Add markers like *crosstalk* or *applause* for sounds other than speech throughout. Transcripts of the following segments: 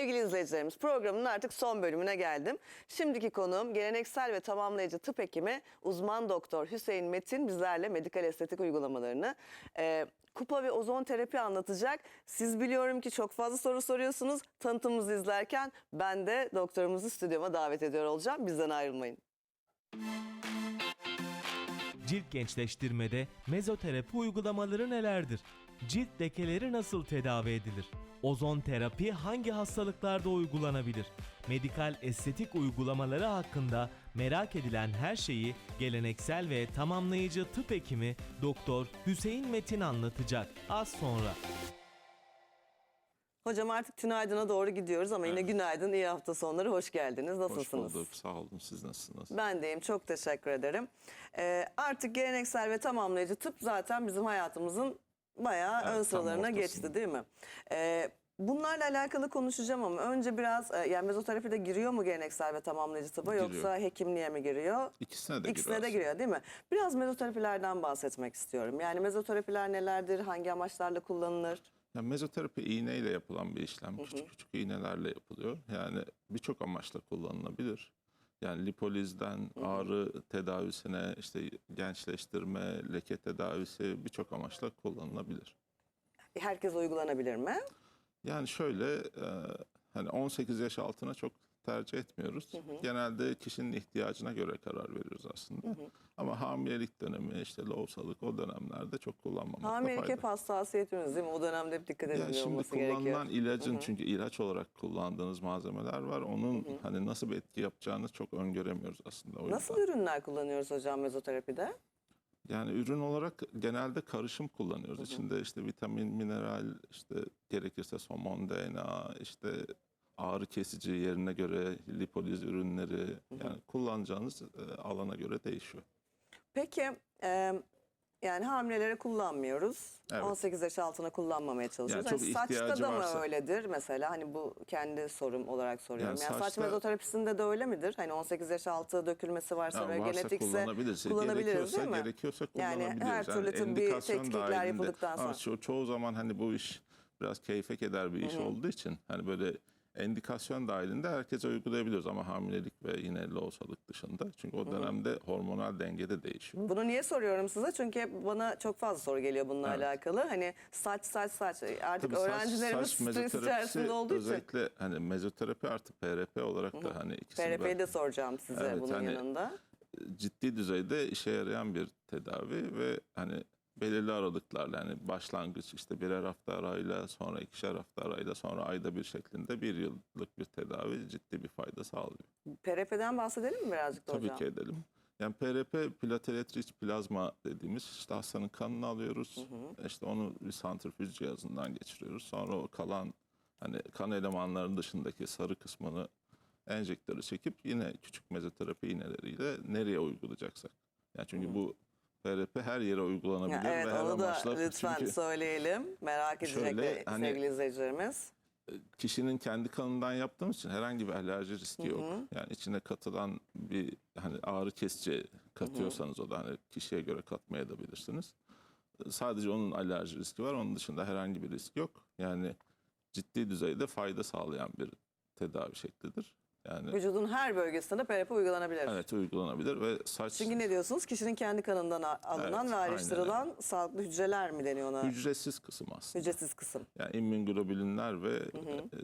Sevgili izleyicilerimiz programın artık son bölümüne geldim. Şimdiki konuğum geleneksel ve tamamlayıcı tıp hekimi uzman doktor Hüseyin Metin bizlerle medikal estetik uygulamalarını e, kupa ve ozon terapi anlatacak. Siz biliyorum ki çok fazla soru soruyorsunuz. Tanıtımımızı izlerken ben de doktorumuzu stüdyoma davet ediyor olacağım. Bizden ayrılmayın. Cilt gençleştirmede mezoterapi uygulamaları nelerdir? Cilt lekeleri nasıl tedavi edilir? Ozon terapi hangi hastalıklarda uygulanabilir? Medikal estetik uygulamaları hakkında merak edilen her şeyi geleneksel ve tamamlayıcı tıp hekimi Doktor Hüseyin Metin anlatacak az sonra. Hocam artık tünaydına doğru gidiyoruz ama yine günaydın, iyi hafta sonları, hoş geldiniz. Nasılsınız? Hoş bulduk. Sağ olun. Siz nasılsınız? Ben deyim. Çok teşekkür ederim. Ee, artık geleneksel ve tamamlayıcı tıp zaten bizim hayatımızın bayağı Evet, ön sıralarına geçti değil mi? Ee, bunlarla alakalı konuşacağım ama önce biraz e, yani mezoterapi de giriyor mu geleneksel ve tamamlayıcı tıba Giriyor. yoksa hekimliğe mi giriyor? İkisine de İkisine giriyor de giriyor değil mi? Biraz mezoterapilerden bahsetmek istiyorum. Yani mezoterapiler nelerdir? Hangi amaçlarla kullanılır? Yani mezoterapi iğneyle yapılan bir işlem. Küçük küçük iğnelerle yapılıyor. Yani birçok amaçla kullanılabilir. Yani lipolizden ağrı tedavisine, işte gençleştirme, leke tedavisi birçok amaçla kullanılabilir. Herkes uygulanabilir mi? Yani şöyle e, hani 18 yaş altına çok tercih etmiyoruz. Genelde kişinin ihtiyacına göre karar veriyoruz aslında. Ama hamilelik dönemi, işte loğusalık o dönemlerde çok kullanmamakta Hamilelik fayda. hep hassasiyetiniz değil mi? O dönemde hep dikkat Ya edilmesi şimdi gerekiyor. kullanılan ilacın çünkü ilaç olarak kullandığınız malzemeler var. Onun hani nasıl bir etki yapacağını çok öngöremiyoruz aslında. O Nasıl yüzden. ürünler kullanıyoruz hocam mezoterapide? Yani ürün olarak genelde karışım kullanıyoruz. İçinde işte vitamin, mineral, işte gerekirse somon DNA, işte ağrı kesici yerine göre lipoliz ürünleri yani kullanacağınız e, alana göre değişiyor. Peki e, yani hamilelere kullanmıyoruz. Evet. 18 yaş altına kullanmamaya çalışıyoruz. çok Hani saçta ihtiyacı da mı varsa- öyledir mesela? Hani bu kendi sorum olarak soruyorum. Yani Yani, saç saçta- mezoterapisinde de öyle midir? Hani 18 yaş altı dökülmesi varsa Yani ve varsa genetikse kullanabiliriz. kullanabiliriz gerekiyorsa, değil mi? Gerekiyorsa Yani kullanabiliriz. her türlü tıbbi endikasyon tetkikler dahilinde. yapıldıktan Ama sonra. ço- çoğu zaman hani bu iş biraz keyfe eder bir iş olduğu için hani böyle endikasyon dahilinde herkese uygulayabiliyoruz ama hamilelik ve yine loğusalık dışında. Çünkü o dönemde hormonal dengede değişiyor. Bunu niye soruyorum size? Çünkü hep bana çok fazla soru geliyor bununla Evet. alakalı. Hani saç saç saç artık Tabii saç- öğrencilerimiz saç *laughs* stres mezoterapisi içerisinde olduğu için. Özellikle hani mezoterapi artı PRP olarak da hani ikisini PRP'yi ben- de soracağım size Evet, bunun hani- yanında. ciddi düzeyde işe yarayan bir tedavi ve hani belirli aralıklarla yani başlangıç işte birer hafta arayla sonra ikişer hafta arayla sonra ayda bir şeklinde bir yıllık bir tedavi ciddi bir fayda sağlıyor. PRP'den bahsedelim mi birazcık da Tabii hocam? ki edelim. Yani PRP platelet plazma dediğimiz işte hastanın kanını alıyoruz. işte onu bir santrifüj cihazından geçiriyoruz. Sonra o kalan hani kan elemanlarının dışındaki sarı kısmını enjektörü çekip yine küçük mezoterapi iğneleriyle nereye uygulayacaksak. Yani çünkü bu PRP her yere uygulanabilir Ya evet ve her onu da amaçla lütfen çünkü söyleyelim. Merak edecek Şöyle, hani- sevgili izleyicilerimiz. kişinin kendi kanından yaptığımız için herhangi bir alerji riski yok. Yani içine katılan bir hani ağrı kesici katıyorsanız o da hani kişiye göre katmaya da bilirsiniz. Sadece onun alerji riski var. Onun dışında herhangi bir risk yok. Yani ciddi düzeyde fayda sağlayan bir tedavi şeklidir. Yani Vücudun her bölgesinde PRP uygulanabilir. evet uygulanabilir ve saç Çünkü ne diyorsunuz? Kişinin kendi kanından alınan Evet, ve aynen ayrıştırılan sağlıklı hücreler mi deniyor ona? hücresiz kısım aslında. Hücresiz kısım. Yani immünglobulinler ve e,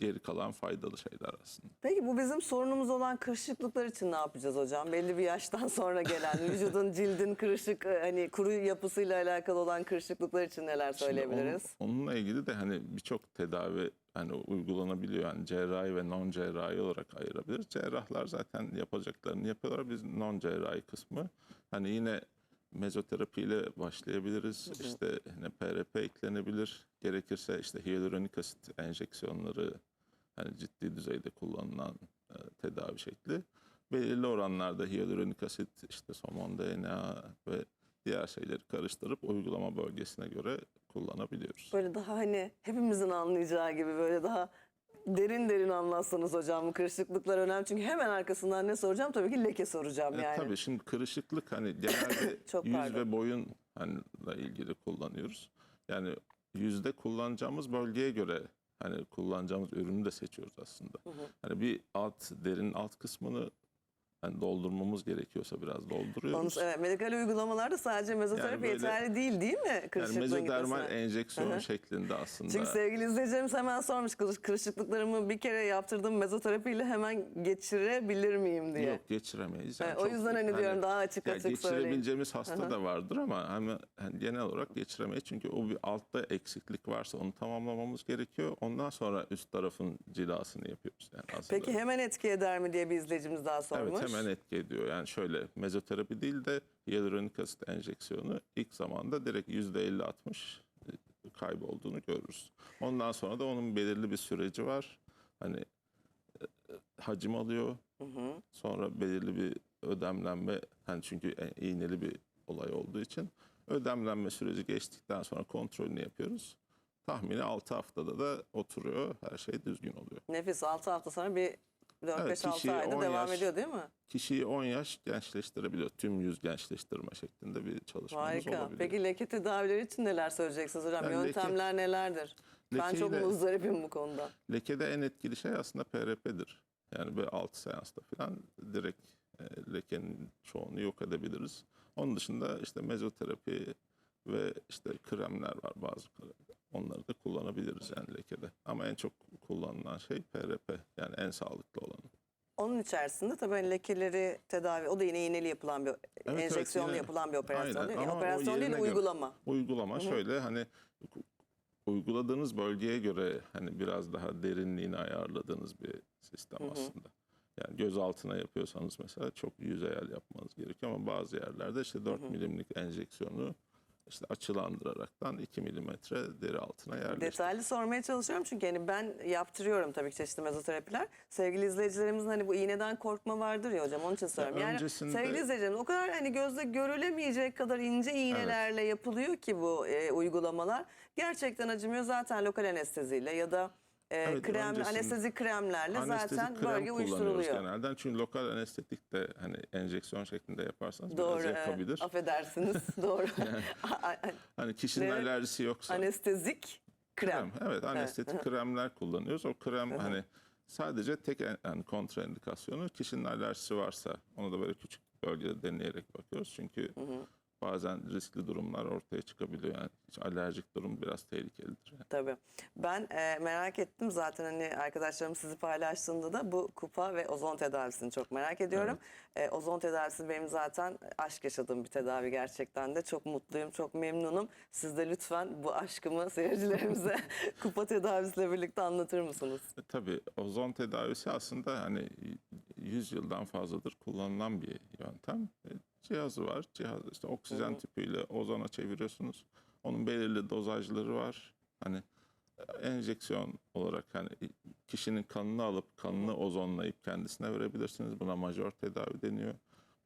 geri kalan faydalı şeyler aslında. Peki bu bizim sorunumuz olan kırışıklıklar için ne yapacağız hocam? Belli bir yaştan sonra gelen *laughs* vücudun cildin kırışık e, hani kuru yapısıyla alakalı olan kırışıklıklar için neler Şimdi söyleyebiliriz? onun- onunla ilgili de hani birçok tedavi hani uygulanabiliyor. Yani cerrahi ve non cerrahi olarak ayırabiliriz. Cerrahlar zaten yapacaklarını yapıyorlar. Biz non cerrahi kısmı hani yine mezoterapiyle başlayabiliriz. İşte hani PRP eklenebilir. Gerekirse işte hyaluronik asit enjeksiyonları hani ciddi düzeyde kullanılan e, tedavi şekli. Belirli oranlarda hyaluronik asit, işte somon DNA ve diğer şeyleri karıştırıp uygulama bölgesine göre kullanabiliyoruz. Böyle daha hani hepimizin anlayacağı gibi böyle daha derin derin anlatsanız hocam kırışıklıklar önemli. Çünkü hemen arkasından ne soracağım? Tabii ki leke soracağım E, yani. Tabii şimdi kırışıklık hani genelde *coughs* Çok yüz pardon. ve boyun hani ilgili kullanıyoruz. Yani yüzde kullanacağımız bölgeye göre hani kullanacağımız ürünü de seçiyoruz aslında. Hani bir alt derinin alt kısmını hani doldurmamız gerekiyorsa biraz dolduruyoruz. Onu, evet, medikal uygulamalarda sadece mezoterapi Yani böyle- yeterli değil değil mi? yani Kırışıklığın mezodermal gitmesine? enjeksiyon şeklinde aslında. Çünkü sevgili izleyicilerimiz hemen sormuş kırış- kırışıklıklarımı bir kere yaptırdığım mezoterapiyle hemen geçirebilir miyim diye. Yok geçiremeyiz. Yani Evet, o yüzden hani diyorum daha açık yani açık söyleyin. geçirebileceğimiz hasta da vardır ama hani, hani genel olarak geçiremeyiz. Çünkü o bir altta eksiklik varsa onu tamamlamamız gerekiyor. Ondan sonra üst tarafın cilasını yapıyoruz. Yani aslında. Peki hemen etki eder mi diye bir izleyicimiz daha sormuş. Evet hemen etki ediyor. Yani şöyle mezoterapi değil de hyaluronik asit enjeksiyonu ilk zamanda direkt %50-60 kaybolduğunu görürüz. Ondan sonra da onun belirli bir süreci var. Hani e, e, hacim alıyor. Sonra belirli bir ödemlenme hani çünkü e, iğneli bir olay olduğu için ödemlenme süreci geçtikten sonra kontrolünü yapıyoruz. Tahmini 6 haftada da oturuyor. Her şey düzgün oluyor. Nefis 6 hafta sonra bir 4-5-6 Evet, kişiyi ayda 10 devam yaş- ediyor değil mi? kişiyi 10 yaş gençleştirebiliyor. Tüm yüz gençleştirme şeklinde bir çalışmamız Harika. olabiliyor. Peki leke tedavileri için neler söyleyeceksiniz hocam? Yani leke- Yöntemler nelerdir? Ben çok muzdaripim bu konuda. Lekede en etkili şey aslında PRP'dir. Yani böyle 6 seansta falan direkt e, lekenin çoğunu yok edebiliriz. Onun dışında işte mezoterapi ve işte kremler var bazı Onları da kullanabiliriz yani lekede. Ama en çok kullanılan şey PRP. Yani en sağlıklı olanı. Onun içerisinde tabii hani lekeleri tedavi, o da yine iğneli yapılan bir, evet, enjeksiyonlu yine- yapılan bir operasyon Aynen, değil mi? Operasyon değil, göre- uygulama. Uygulama şöyle hani uyguladığınız bölgeye göre hani biraz daha derinliğini ayarladığınız bir sistem aslında. Yani göz altına yapıyorsanız mesela çok yüzeyel yapmanız gerekiyor ama bazı yerlerde işte 4 milimlik enjeksiyonu işte açılandıraraktan 2 milimetre deri altına yerleştiriyor. Detaylı sormaya çalışıyorum çünkü hani ben yaptırıyorum tabii ki çeşitli mezoterapiler. Sevgili izleyicilerimizin hani bu iğneden korkma vardır ya hocam onun için soruyorum. Yani öncesinde- sevgili izleyicilerimiz o kadar hani gözle görülemeyecek kadar ince iğnelerle yapılıyor ki bu e, uygulamalar. Gerçekten acımıyor zaten lokal anesteziyle ya da e, Evet, krem anestezi kremlerle Anestezik zaten krem bölge uyuşturuluyor. genelde. Çünkü lokal anestetik de hani enjeksiyon şeklinde yaparsanız Doğru. biraz evet. yakabilir. Affedersiniz. *laughs* Doğru. Hani kişinin Ne? alerjisi yoksa Anestezik krem. Krem, Evet, anestetik kremler kullanıyoruz. O krem hani sadece tek yani kontraindikasyonu kişinin alerjisi varsa onu da böyle küçük bölgede deneyerek bakıyoruz. Çünkü bazen riskli durumlar ortaya çıkabiliyor. Yani alerjik durum biraz tehlikelidir. Yani. Tabii. Ben e, merak ettim zaten hani arkadaşlarım sizi paylaştığında da bu kupa ve ozon tedavisini çok merak ediyorum. E, ozon tedavisi benim zaten aşk yaşadığım bir tedavi gerçekten de. Çok mutluyum, çok memnunum. Siz de lütfen bu aşkımı seyircilerimize *laughs* *laughs* kupa tedavisiyle birlikte anlatır mısınız? E, tabii ozon tedavisi aslında hani 100 yıldan fazladır kullanılan bir yöntem. Cihazı var. Cihaz işte oksijen tüpüyle ozona çeviriyorsunuz. Onun belirli dozajları var. Hani e, enjeksiyon olarak hani kişinin kanını alıp kanını ozonlayıp kendisine verebilirsiniz. Buna majör tedavi deniyor.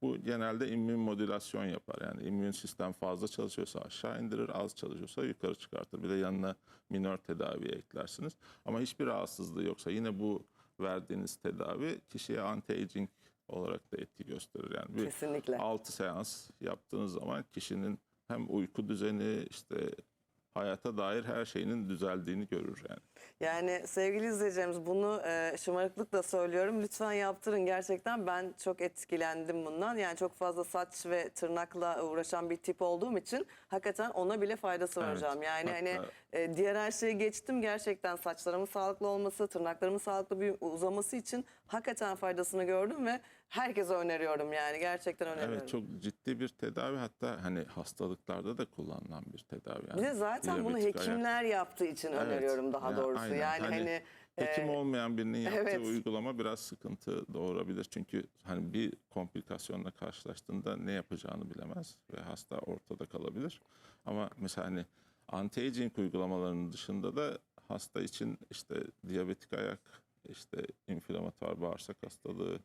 Bu genelde immün modülasyon yapar. Yani immün sistem fazla çalışıyorsa aşağı indirir, az çalışıyorsa yukarı çıkartır. Bir de yanına minör tedavi eklersiniz. Ama hiçbir rahatsızlığı yoksa yine bu verdiğiniz tedavi kişiye anti-aging olarak da etki gösterir. Yani bir Kesinlikle. 6 seans yaptığınız zaman kişinin hem uyku düzeni işte hayata dair her şeyinin düzeldiğini görür yani. Yani sevgili izleyicilerimiz bunu e, şımarıklıkla söylüyorum. Lütfen yaptırın gerçekten. Ben çok etkilendim bundan. Yani çok fazla saç ve tırnakla uğraşan bir tip olduğum için hakikaten ona bile faydası var Evet. hocam. Yani hani e, diğer her şeyi geçtim gerçekten saçlarımın sağlıklı olması, tırnaklarımın sağlıklı bir uzaması için hakikaten faydasını gördüm ve herkese öneriyorum yani gerçekten öneriyorum. Evet çok ciddi bir tedavi hatta hani hastalıklarda da kullanılan bir tedavi. Yani. Bir de zaten bunu Diyabetik ayak- hekimler yaptığı için Evet. öneriyorum daha Ya, doğrusu. aynen. Yani Hani hani, Hekim e, olmayan birinin yaptığı evet. uygulama biraz sıkıntı doğurabilir. Çünkü hani bir komplikasyonla karşılaştığında ne yapacağını bilemez ve hasta ortada kalabilir. Ama mesela hani anti-aging uygulamalarının dışında da hasta için işte diyabetik ayak, işte inflamatuar bağırsak hastalığı,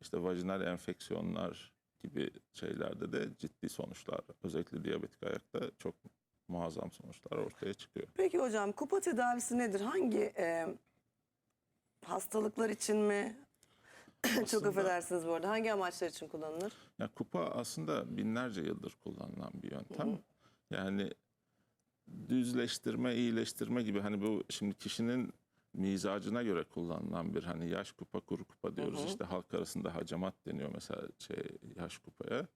işte vajinal enfeksiyonlar gibi şeylerde de ciddi sonuçlar, özellikle diyabetik ayakta çok muazzam sonuçlar ortaya çıkıyor. Peki hocam kupa tedavisi nedir? Hangi e, hastalıklar için mi? *clears throat* Çok Aslında- affedersiniz bu arada. Hangi amaçlar için kullanılır? Ya kupa aslında binlerce yıldır kullanılan bir yöntem. Yani düzleştirme, iyileştirme gibi hani bu şimdi kişinin mizacına göre kullanılan bir hani yaş kupa kuru kupa diyoruz. İşte halk arasında hacamat deniyor mesela şey yaş kupaya.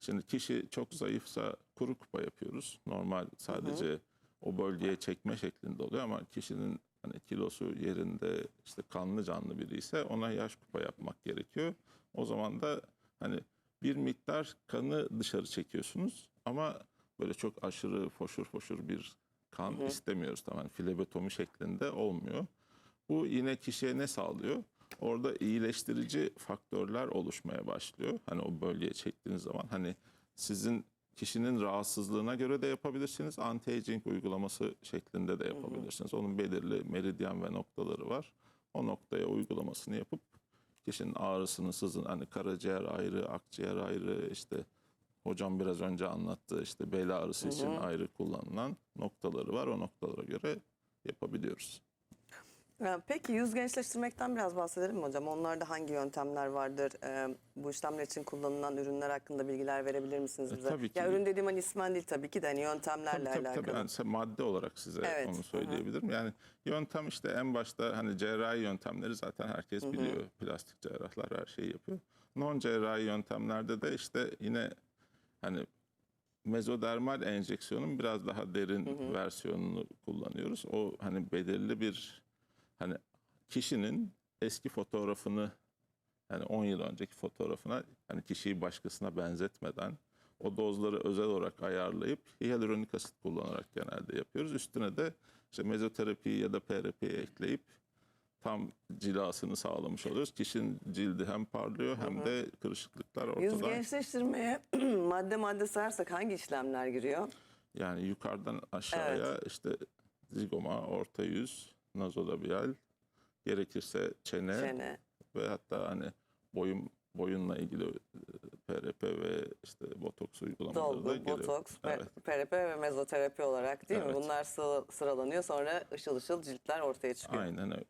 Şimdi kişi çok zayıfsa kuru kupa yapıyoruz. Normal sadece o bölgeye çekme şeklinde oluyor ama kişinin hani kilosu yerinde işte kanlı canlı biri ise ona yaş kupa yapmak gerekiyor. O zaman da hani bir miktar kanı dışarı çekiyorsunuz ama böyle çok aşırı foşur foşur bir kan istemiyoruz. Tamam flebotomi şeklinde olmuyor. Bu yine kişiye ne sağlıyor? Orada iyileştirici faktörler oluşmaya başlıyor. Hani o bölgeye çektiğiniz zaman hani sizin kişinin rahatsızlığına göre de yapabilirsiniz. Anti-aging uygulaması şeklinde de yapabilirsiniz. Onun belirli meridyen ve noktaları var. O noktaya uygulamasını yapıp kişinin ağrısını, sızın hani karaciğer ayrı, akciğer ayrı işte hocam biraz önce anlattı işte bel ağrısı için ayrı kullanılan noktaları var. O noktalara göre yapabiliyoruz. Peki yüz gençleştirmekten biraz bahsedelim mi hocam? Onlarda hangi yöntemler vardır? Ee, bu işlemler için kullanılan ürünler hakkında bilgiler verebilir misiniz E, bize? tabii ki. Ya ürün dediğim hani ismen değil tabii ki de hani yöntemlerle Tabii, tabii, alakalı. tabii. Yani size madde olarak size Evet, onu hı hı. söyleyebilirim. Yani yöntem işte en başta hani cerrahi yöntemleri zaten herkes biliyor. Plastik cerrahlar her şeyi yapıyor. Non cerrahi yöntemlerde de işte yine hani mezodermal enjeksiyonun biraz daha derin versiyonunu kullanıyoruz. O hani belirli bir hani kişinin eski fotoğrafını yani 10 yıl önceki fotoğrafına hani kişiyi başkasına benzetmeden o dozları özel olarak ayarlayıp hyaluronik asit kullanarak genelde yapıyoruz. Üstüne de işte mezoterapi ya da PRP ekleyip tam cilasını sağlamış oluyoruz. Kişinin cildi hem parlıyor hem de kırışıklıklar Yüz ortadan. gençleştirmeye *clears throat* madde madde sayarsak hangi işlemler giriyor? Yani yukarıdan aşağıya işte zigoma, orta yüz, nazolabial, gerekirse çene, Çene. ve hatta hani boyun boyunla ilgili e, PRP ve işte botoks uygulamaları da Dolgu, geliyor. botoks, Evet. PRP ve mezoterapi olarak değil mi? Evet. Bunlar sıra- sıralanıyor sonra ışıl ışıl ciltler ortaya çıkıyor. Aynen öyle.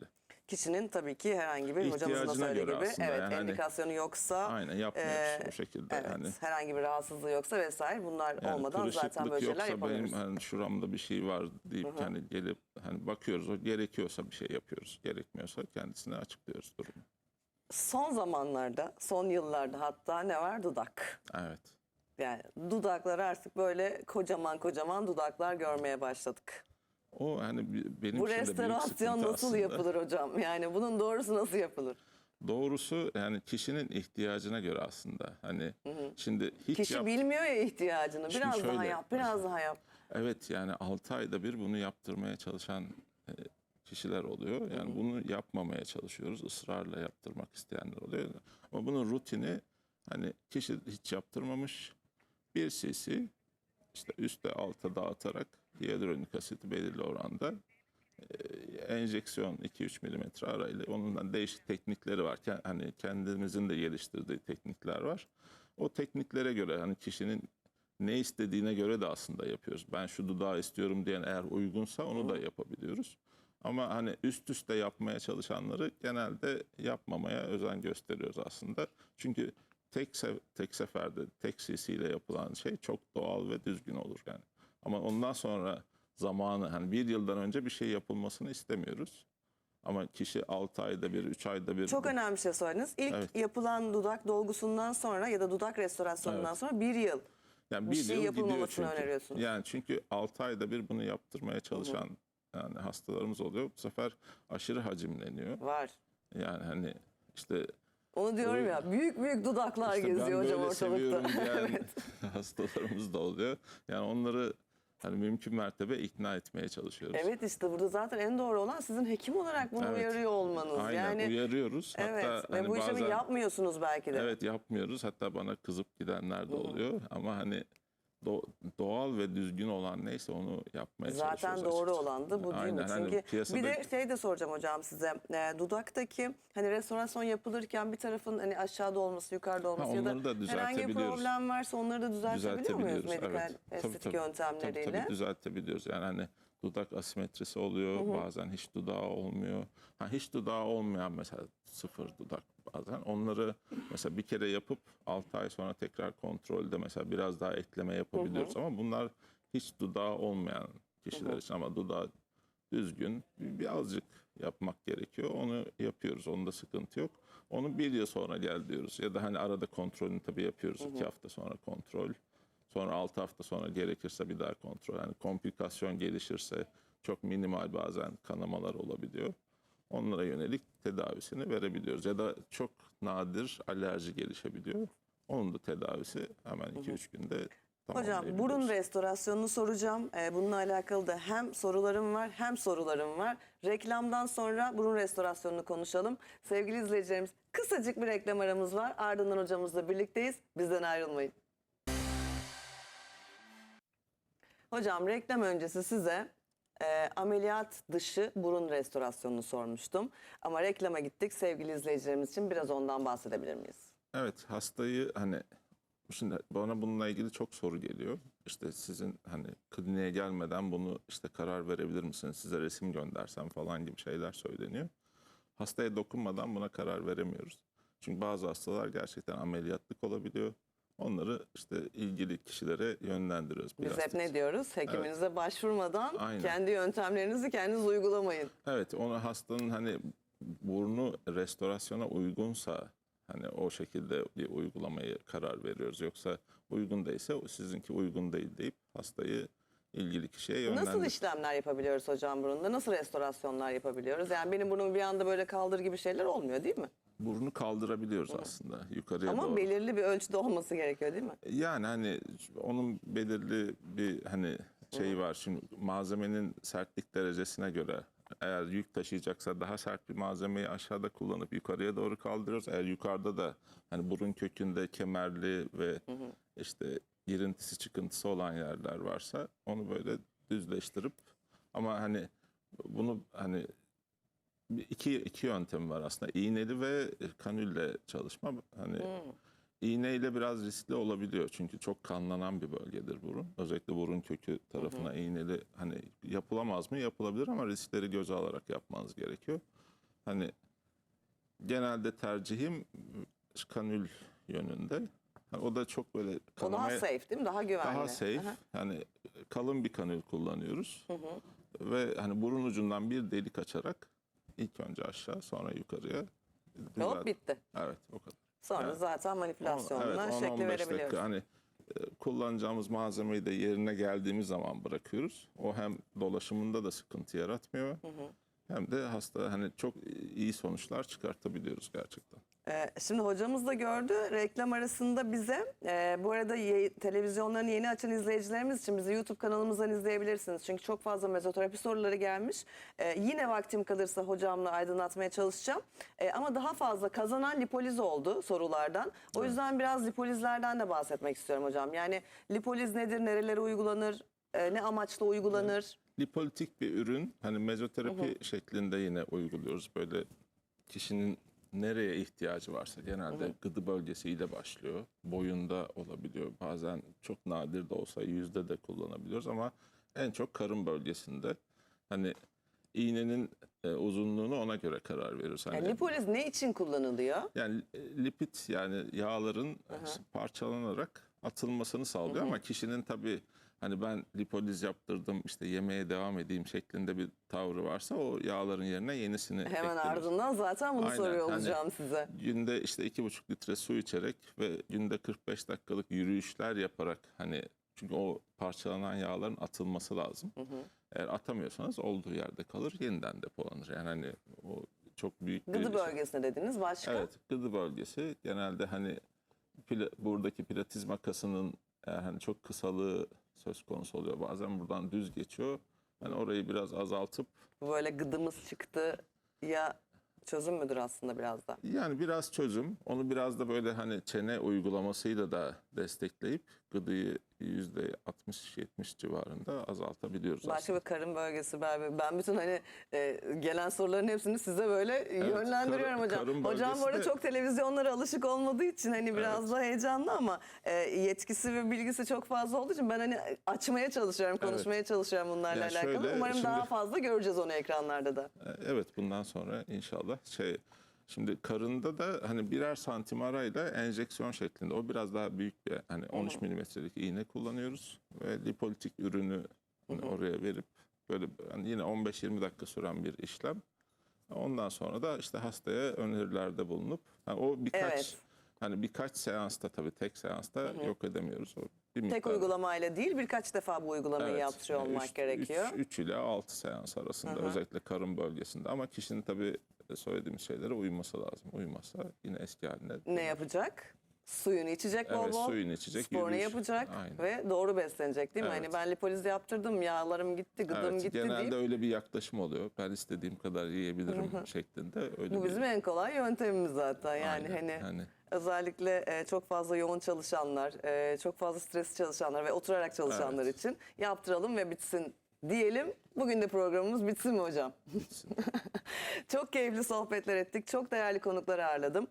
Kişinin tabii ki herhangi bir hocamızın da söylediği gibi aslında evet yani hani- endikasyonu yoksa Aynen yapmıyoruz Ee, o şekilde. evet, hani herhangi bir rahatsızlığı yoksa vesaire bunlar yani olmadan zaten böyle şeyler yoksa benim yapamıyoruz. hani şuramda bir şey var deyip hani gelip hani bakıyoruz o gerekiyorsa bir şey yapıyoruz. Gerekmiyorsa kendisine açıklıyoruz durumu. Son zamanlarda, son yıllarda hatta ne var? Dudak. Evet. Yani dudaklar artık böyle kocaman kocaman dudaklar görmeye başladık. O hani benim Bu restorasyon *laughs* nasıl aslında. yapılır hocam? Yani bunun doğrusu nasıl yapılır? Doğrusu yani kişinin ihtiyacına göre aslında. Hani şimdi hiç Kişi yap- bilmiyor ya ihtiyacını. Şimdi Biraz daha şöyle, yap, biraz daha yap. Evet yani 6 ayda bir bunu yaptırmaya çalışan e, kişiler oluyor. Yani bunu yapmamaya çalışıyoruz. Israrla yaptırmak isteyenler oluyor. Ama bunun rutini hani kişi hiç yaptırmamış bir cc işte üstte alta dağıtarak hyaluronik asiti belirli oranda e, enjeksiyon 2-3 milimetre arayla onundan değişik teknikleri var. Hani kendimizin de geliştirdiği teknikler var. O tekniklere göre hani kişinin ne istediğine göre de aslında yapıyoruz. Ben şu dudağı istiyorum diyen eğer uygunsa onu da yapabiliyoruz. Ama hani üst üste yapmaya çalışanları genelde yapmamaya özen gösteriyoruz aslında. Çünkü tek se- tek seferde tek CC ile yapılan şey çok doğal ve düzgün olur yani. Ama ondan sonra zamanı hani bir yıldan önce bir şey yapılmasını istemiyoruz. Ama kişi 6 ayda bir, 3 ayda bir Çok önemli bir şey söylediniz. İlk Evet. yapılan dudak dolgusundan sonra ya da dudak restorasyonundan Evet. sonra bir yıl. Yani bir şey yıl gidiyor yapılmamasını çünkü. öneriyorsunuz. Yani çünkü 6 ayda bir bunu yaptırmaya çalışan yani hastalarımız oluyor. Bu sefer aşırı hacimleniyor. Var. Yani hani işte Onu diyorum ya büyük büyük dudaklar işte ben geziyor hocam böyle seviyorum *laughs* diyen *laughs* hastalarımız da oluyor. Yani onları hani mümkün mertebe ikna etmeye çalışıyoruz. evet işte burada zaten en doğru olan sizin hekim olarak bunu Evet. uyarıyor olmanız. Aynen yani uyarıyoruz. evet Hatta ve hani bu işlemi bazen yapmıyorsunuz belki de. evet yapmıyoruz. Hatta bana kızıp gidenler de oluyor. Ama hani doğal ve düzgün olan neyse onu yapmaya Zaten çalışıyoruz. doğru açıkçası. olan da bu değil Aynen, mi? hani Çünkü piyasada- bir de şey de soracağım hocam size. E, dudaktaki hani restorasyon yapılırken bir tarafın hani aşağıda olması, yukarıda olması ya da, da herhangi bir problem varsa onları da düzeltebiliyor muyuz medikal evet. Tabii, estetik tabii. yöntemleriyle? Tabii tabii düzeltebiliyoruz. Yani hani dudak asimetrisi oluyor. Bazen hiç dudağı olmuyor. Ha, hiç dudağı olmayan mesela sıfır dudak bazen. Onları mesela bir kere yapıp 6 ay sonra tekrar kontrolde mesela biraz daha ekleme yapabiliyoruz. Ama bunlar hiç dudağı olmayan kişiler için ama dudağı düzgün bir, bir azıcık yapmak gerekiyor. Onu yapıyoruz. Onda sıkıntı yok. Onu bir yıl sonra gel diyoruz. Ya da hani arada kontrolünü tabii yapıyoruz. iki hafta sonra kontrol. Sonra 6 hafta sonra gerekirse bir daha kontrol. Yani komplikasyon gelişirse çok minimal bazen kanamalar olabiliyor. Onlara yönelik tedavisini verebiliyoruz. Ya da çok nadir alerji gelişebiliyor. Onun da tedavisi hemen 2-3 günde Hocam burun restorasyonunu soracağım. Ee, bununla alakalı da hem sorularım var hem sorularım var. Reklamdan sonra burun restorasyonunu konuşalım. Sevgili izleyicilerimiz kısacık bir reklam aramız var. Ardından hocamızla birlikteyiz. Bizden ayrılmayın. Hocam reklam öncesi size e, ameliyat dışı burun restorasyonunu sormuştum. Ama reklama gittik sevgili izleyicilerimiz için biraz ondan bahsedebilir miyiz? Evet hastayı hani şimdi bana bununla ilgili çok soru geliyor. İşte sizin hani kliniğe gelmeden bunu işte karar verebilir misiniz? Size resim göndersem falan gibi şeyler söyleniyor. Hastaya dokunmadan buna karar veremiyoruz. Çünkü bazı hastalar gerçekten ameliyatlık olabiliyor. Onları işte ilgili kişilere yönlendiriyoruz. Biz hep ne diyoruz? Hekiminize başvurmadan Aynen. kendi yöntemlerinizi kendiniz uygulamayın. Evet, onu hastanın hani burnu restorasyona uygunsa hani o şekilde bir uygulamayı karar veriyoruz. Yoksa uygun değilse sizinki uygun değil deyip hastayı ilgili kişiye yönlendiriyoruz. Nasıl işlemler yapabiliyoruz hocam burunda? Nasıl restorasyonlar yapabiliyoruz? Yani benim burnumu bir anda böyle kaldır gibi şeyler olmuyor değil mi? Burnu kaldırabiliyoruz aslında yukarıya Ama doğru. belirli bir ölçüde olması gerekiyor değil mi? Yani hani onun belirli bir hani şey var. Şimdi malzemenin sertlik derecesine göre eğer yük taşıyacaksa daha sert bir malzemeyi aşağıda kullanıp yukarıya doğru kaldırıyoruz. Eğer yukarıda da hani burun kökünde kemerli ve işte girintisi çıkıntısı olan yerler varsa onu böyle düzleştirip ama hani bunu hani iki iki yöntem var aslında. İğneli ve kanülle çalışma. Hani İğneyle biraz riskli olabiliyor çünkü çok kanlanan bir bölgedir burun. Özellikle burun kökü tarafına iğneli hani yapılamaz mı? Yapılabilir ama riskleri göze alarak yapmanız gerekiyor. Hani genelde tercihim kanül yönünde. Ha, O da çok böyle O daha kanamaya safe değil mi? Daha güvenli. daha safe. Aha. Yani kalın bir kanül kullanıyoruz. Ve hani burun ucundan bir delik açarak ilk önce aşağı sonra yukarıya. Hop düzelt- bitti. Evet o kadar. Sonra Evet. zaten manipülasyonla Evet, 10-15 şekli verebiliyoruz. dakika hani e, kullanacağımız malzemeyi de yerine geldiğimiz zaman bırakıyoruz. O hem dolaşımında da sıkıntı yaratmıyor. Hem de hasta hani çok iyi sonuçlar çıkartabiliyoruz gerçekten. Ee, şimdi hocamız da gördü reklam arasında bize e, bu arada ye- televizyonlarını yeni açan izleyicilerimiz için bizi YouTube kanalımızdan izleyebilirsiniz. Çünkü çok fazla mezoterapi soruları gelmiş. Ee, yine vaktim kalırsa hocamla aydınlatmaya çalışacağım. Ee, ama daha fazla kazanan lipoliz oldu sorulardan. O yüzden biraz lipolizlerden de bahsetmek istiyorum hocam. Yani lipoliz nedir, nerelere uygulanır, e, ne amaçla uygulanır? Lipolitik bir ürün hani mezoterapi şeklinde yine uyguluyoruz. Böyle kişinin nereye ihtiyacı varsa genelde gıdı bölgesiyle başlıyor. Boyunda olabiliyor. Bazen çok nadir de olsa yüzde de kullanabiliyoruz ama en çok karın bölgesinde. Hani iğnenin e, uzunluğunu ona göre karar veriyoruz. Hani Yani lipoliz ne için kullanılıyor? yani e, lipid yani yağların parçalanarak atılmasını sağlıyor ama kişinin tabii hani ben lipoliz yaptırdım işte yemeğe devam edeyim şeklinde bir tavrı varsa o yağların yerine yenisini Hemen eklenir. ardından zaten bunu Aynen, soruyor hani- olacağım size. Günde işte iki buçuk litre su içerek ve günde 45 dakikalık yürüyüşler yaparak hani çünkü o parçalanan yağların atılması lazım. Eğer atamıyorsanız olduğu yerde kalır yeniden depolanır. Yani hani o çok büyük bir Gıdı şey. bölgesine dediniz başka? Evet, gıdı bölgesi genelde hani buradaki platizma kasının eğer hani çok kısalığı söz konusu oluyor. Bazen buradan düz geçiyor. Hani orayı biraz azaltıp Böyle gıdımız çıktı ya çözüm müdür aslında biraz da? yani biraz çözüm. Onu biraz da böyle hani çene uygulamasıyla da destekleyip gıdıyı yüzde 60-70 civarında azaltabiliyoruz Başka aslında. bir karın bölgesi ben, ben bütün hani e, gelen soruların hepsini size böyle yönlendiriyorum karın- hocam. karın hocam bu arada de- çok televizyonlara alışık olmadığı için hani biraz da heyecanlı ama e, yetkisi ve bilgisi çok fazla olduğu için ben hani açmaya çalışıyorum, konuşmaya çalışıyorum bunlarla Ya alakalı. şöyle, Umarım daha şimdi- fazla göreceğiz onu ekranlarda da. Evet bundan sonra inşallah şey şimdi karında da hani birer santim arayla enjeksiyon şeklinde o biraz daha büyük bir hani 13 milimetrelik iğne kullanıyoruz ve lipolitik ürünü hani oraya verip Böyle yani yine 15-20 dakika süren bir işlem. Ondan sonra da işte hastaya önerilerde bulunup yani o birkaç Evet. hani birkaç seansta tabii tek seansta yok edemiyoruz. O bir Tek miktar- uygulamayla değil birkaç defa bu uygulamayı Evet, yaptırıyor yani olmak üç- gerekiyor. 3 ile 6 seans arasında özellikle karın bölgesinde ama kişinin tabii söylediğimiz şeylere uyması lazım. Uymazsa yine eski haline. Ne yapacak? Suyunu içecek bol Evet, bol. suyunu içecek, Sporunu yürüyüş. yapacak Aynen. ve doğru beslenecek değil mi? Evet. Hani ben lipoliz yaptırdım, yağlarım gitti, gıdım Evet, gitti genelde deyip öyle bir yaklaşım oluyor. Ben istediğim kadar yiyebilirim şeklinde. Öyle bu bir- bizim en kolay yöntemimiz zaten. Yani Aynen, hani yani. özellikle e, çok fazla yoğun çalışanlar, e, çok fazla stres çalışanlar ve oturarak çalışanlar Evet. için yaptıralım ve bitsin diyelim. Bugün de programımız bitsin mi hocam? *laughs* çok keyifli sohbetler ettik. Çok değerli konuklar ağırladım.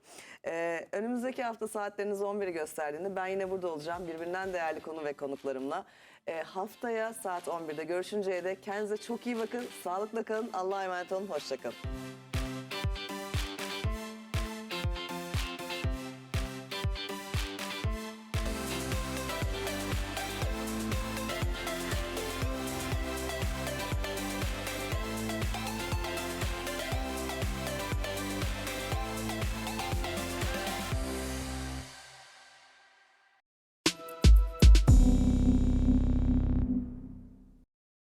Ee, önümüzdeki hafta saatleriniz 11'i gösterdiğinde ben yine burada olacağım. Birbirinden değerli konu ve konuklarımla. Ee, haftaya saat 11'de görüşünceye dek kendinize çok iyi bakın. Sağlıkla kalın. Allah'a emanet olun. Hoşçakalın.